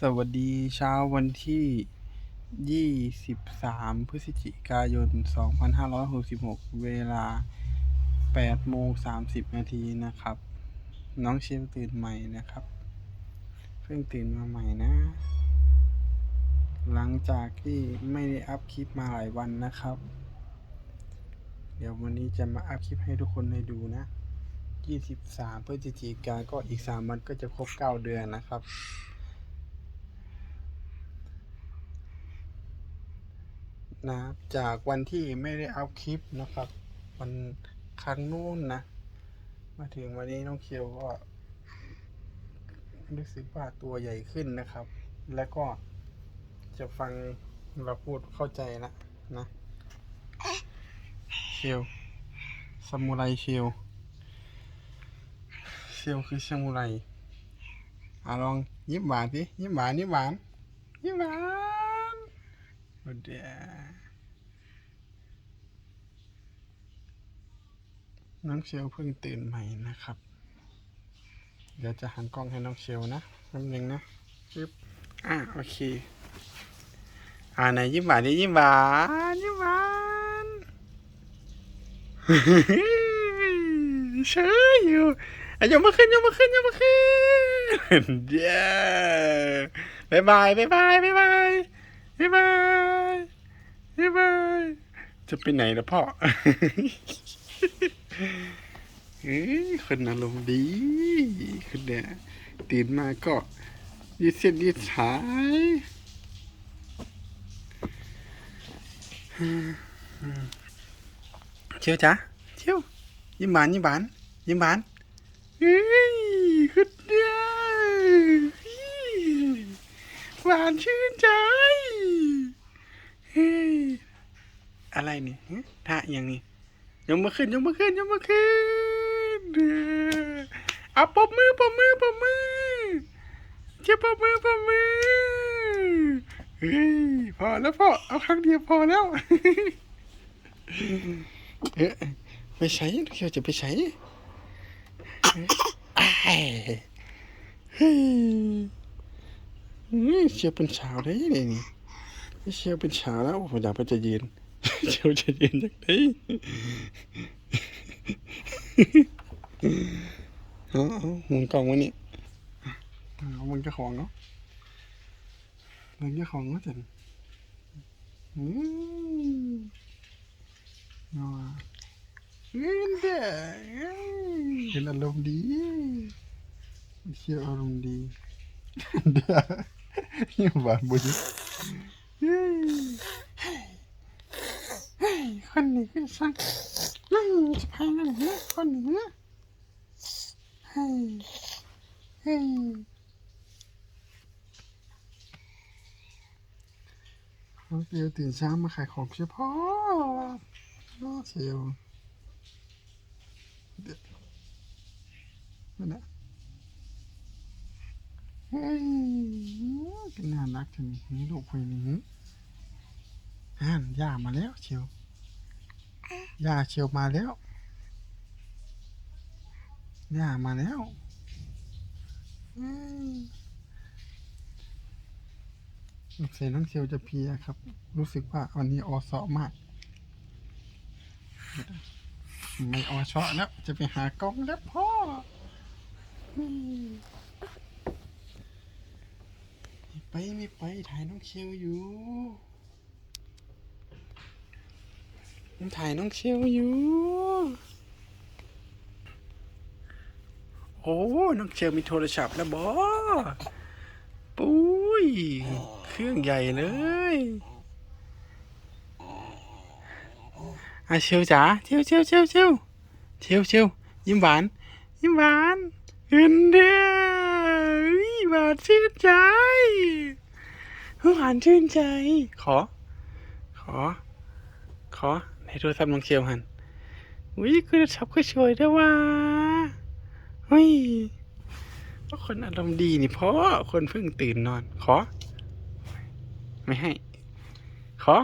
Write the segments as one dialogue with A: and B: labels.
A: สวัสดีเช้าวันที่ 23 พฤศจิกายน 2566 เวลา8โมง30 นาทีนะครับ น้องเชลตื่นใหม่นะครับ เพิ่งตื่นมาใหม่นะ หลังจากที่ไม่ได้อัพคลิปมาหลายวันนะครับ เดี๋ยววันนี้จะมาอัพคลิปให้ทุกคนได้ดูนะ 23 พฤศจิกายนก็อีก 3 วันก็จะครบ 9 เดือนนะครับ นะครับจากวันที่ไม่ได้อัพคลิปนะครับ วันครั้งนู้นนะ มาถึงวันนี้น้องเคียวก็รู้สึกว่าตัวใหญ่ขึ้นนะครับ แล้วก็จะฟังเราพูดเข้าใจละนะเชียวซามูไรเชียวเชียวคือซามูไรอะลองยิ้มหวานสิยิ้มหวานยิ้มหวานยิ้มหวาน โอ้เดียน้องเชลเพิ่งตื่นใหม่นะครับ เดี๋ยวจะหันกล้องให้น้องเชลนะแป๊บนึงนะปึ๊บอะโอเค อ่าไหนยิ้มหวานดิยิ้มหวานยิ้มหวานเฉยอยู่อะยกมาขึ้นยกมาขึ้นยกมาขึ้นเย้บายบายบายบายบายบาย บายบายบายจะไปไหนล่ะพ่อเฮ้ยคนอารมณ์ดีคนเนี่ยตื่นมาก็ยืดเส้นยืดสายเชียวจ้ะเชียวยิ้มหวานยิ้มหวานยิ้มหวานเฮ้ยคนเนี่ยหวานชื่นใจ อะไรนี่ท่าอย่างนี้ยกมือขึ้นยกมือขึ้นยกมือขึ้นเด้อเอาปมมือปมมือปมมือเจ็บปมมือปมมือเฮ้ยพอแล้วพอเอาครั้งเดียวพอแล้วเอ๊ะไปใช้เดี๋ยวจะไปใช้อ้ายเฮ้ยเฮ้ยเชียเป็นสาวได้เลยนี่ เชียวเป็นสาแล้วโอ้โหอยากไปจะยืนเชียวจะยืนจากไหนเอาเอมุนกล่องวันนี้เอามึงจ้าของเนาะมึงจ้าของเนาะจันอืมเอาอะเห็นเด้อเห็นอารมณ์ดีเชียวอารมณ์ดีเด้อยังหวานบุญเฮ้ยเฮ้ย คนหนี้คือสังนั่งจะพายนั่นเหรอคนนี้นะเฮ้ยเฮ้ยน้องเตียวตื่นเช้ามาขายของเฉพาะน้อเชียวเดี๋ยวนั่นแหละ เฮ้ยเป็น่ารักจังนี่ลูกคุยนี่อ่านย่ามาแล้วเชียวย่าเชียวมาแล้วย่ามาแล้วอืมสงสัยน้องเชียวจะเพียครับ รู้สึกว่าวันนี้ออสอมาก ไม่ออชอแล้ว จะไปหากล้องแล้วพ่ออืม ไปไม่ไปถ่ายน้องเชียวอยู่ผมถ่ายน้องเชียวอยู่ โอ้น้องเชลมีโทรศัพท์แล้วบอปุ้ย เครื่องใหญ่เลยอาเชลจ๋าเชลเชลเชลเชลเชลเชลยิ้มหวาน ยิ้มหวานเห็นเด้ออุ๊ยหวานชื่นใจ หวานชื่นใจ ขอ ขอ ขอในโทรศัพท์น้องเชลหันอุ้ยคือโทรศัพท์ก็สวยได้วยว่ะเฮ้ยก็คนอารมณ์ดีนี่เพ่อคนเพิ่งตื่นนอน ขอ ไม่ให้ ขอ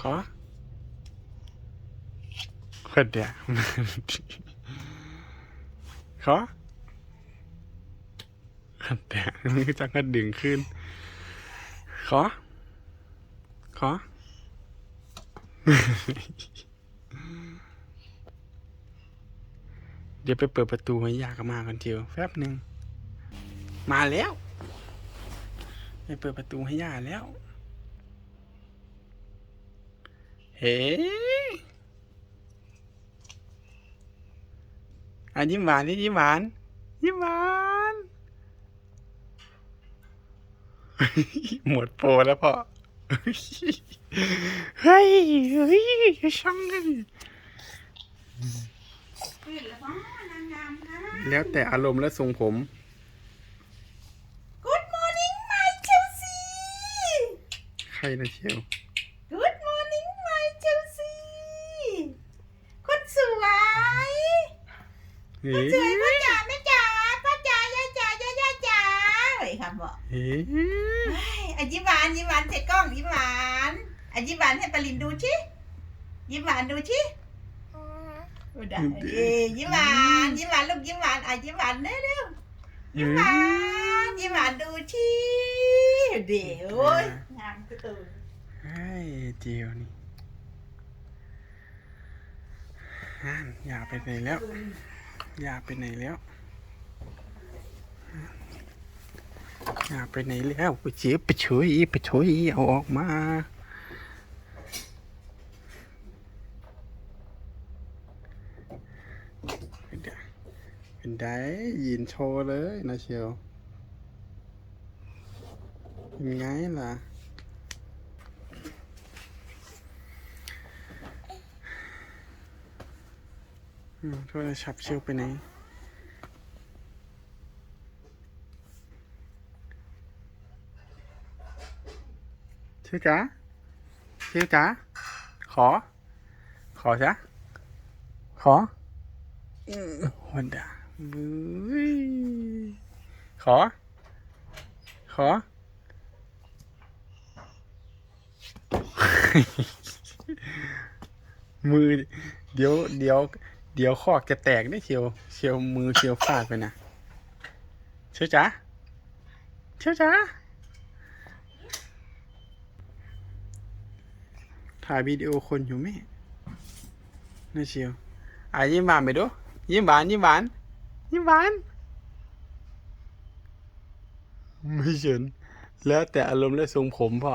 A: ขอคนเดียวขอ ดแต่มันก็จะกระดึงขึ้น ขอ ขอ เดี๋ยวไปเปิดประตูให้ยากมากันเจียวแป๊บหนึ่ง มาแล้วไปเปิดประตูให้ยาแล้ว เฮ้อันยิ้มหวานนี่ยิ้มหวานยิ้มหวาน หมดโปรแล้วพ่อ เฮ้ย เฮ้ยช่างเลย
B: ขึ้นแล้วบ้านางงามค่ะ
A: แล้วแต่อารมณ์และทรงผม
B: Good morning my Chelsea
A: ใครนะเชียว
B: Good morning my Chelsea คนสวย
A: เฮ้
B: สวยพ่อจ๋าแม่จ๋าพ่อจ๋าย่าจ๋าย่าย่าจ๋าเฮ้ยครับบอก
A: เฮ้
B: เฮ้ยอะยิ้มหวานยิ้มหวานเสร็จกล้องยิ้มหวานอะยิ้มหวานให้ปรินดูชิยิ้มหวานดูชิโอ้ได้เอ้ยยิ้มหวานยิ้มหวานลูกยิ้มหวานอะยิ้มหวานเร็วเร็วยิ้มหวานยิ้มหวานดูชิเดี๋ยวโอ้ยงามกระตูน
A: เฮ้ยเจียวนี่ฮันอย่าไปไหนแล้ว อย่าไปไหนแล้วอย่า ไปไหนแล้วไปเจียบไปช่วยไปช่วยเอาออกมาเป็นไงเป็นไดยินโชว์เลยนะเชียวเป็นไงล่ะอืมโทรศัพท์เชียวไปไหน ชียวจ๋าเชียวจ๋าขอ ขอจ้ะขออืมวันดาบุ้ยขอ ขอ มือ เดี๋ยว เดี๋ยว เดี๋ยวคอกจะแตกได้เชียวเชียวมือเชียวฟาดไปนะเชียวจ๋าเชียวจ๋า ถ่ายวิดีโอคนอยู่ไหมน่าเชียวอะยิ้มหวานไปดูยิ้มหวานยิ้มหวานยิ้มหวานไม่เฉินแล้วแต่อารมณ์และทรงผมพ่อ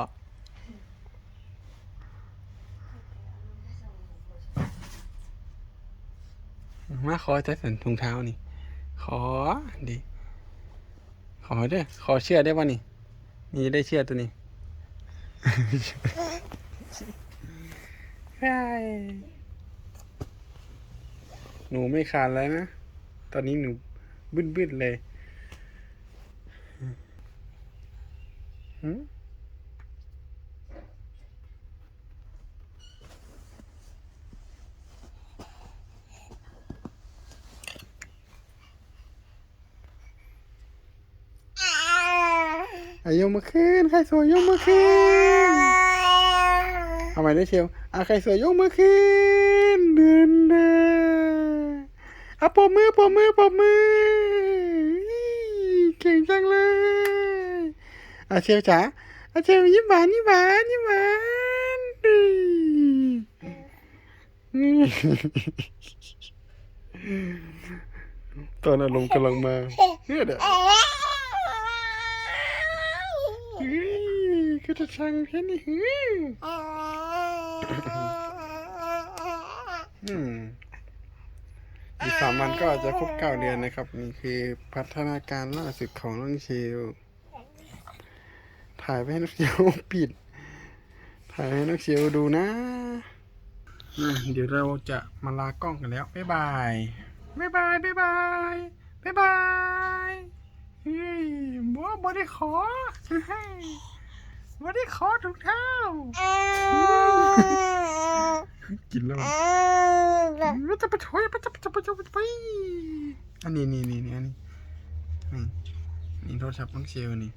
A: มาขอแต่สันถุงเท้านี่ ขอดิขอด้อขอเชื่อได้ป่ะนี่ นี่ได้เชื่อตัวนี้ หนูไม่คานแล้วนะ ตอนนี้หนูบึ้นๆเลยหืมอายกมาขึ้นใครสวยยกมาขึ้นทำไมได้เชียว อะใครสวยยกมาขึ้นเดินหน้าอะปมมือปมมือปมมือเก่งจังเลยอะเชียวจ๋าอะเชียวยิ้มหวานยิ้มหวานยิ้มหวานอืมตอนอารมณ์กำลังมาเนี่ยเด้อก็จะช่างแค่นี้ฮึอื มอีกสามวันก็อาจจะครบเก้าเดือนนะครับ นี่คือพัฒนาการล่าสุดของน้องเชลถ่ายไปให้น้องเชลปิด ถ่ายให้น้องเชลดูนะอะเดี๋ยวเราจะมาลากล้องกันแล้ว บ๊ายบาย บ๊ายบาย บ๊ายบาย บ๊ายบาย เฮ้ยบัวบัวได้ขอ เฮ้ยบัวได้ขอถุงเท้า กินแล้วมันจะไปช่วยมันจะไปจะไปจะไปอันนี้นี่นี่นี่อันนี้นี่นี่โทรศัพท์น้องเชลนี่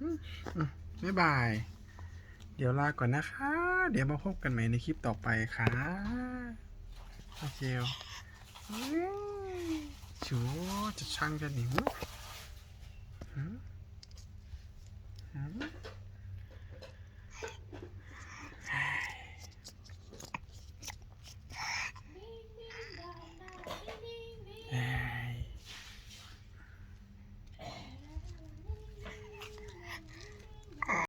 A: อืมอะบ๊ายบาย เดี๋ยวลาก่อนนะคะ เดี๋ยวมาพบกันใหม่ในคลิปต่อไปค่ะน้องเชลอืมชัวจะช่างจะหนิว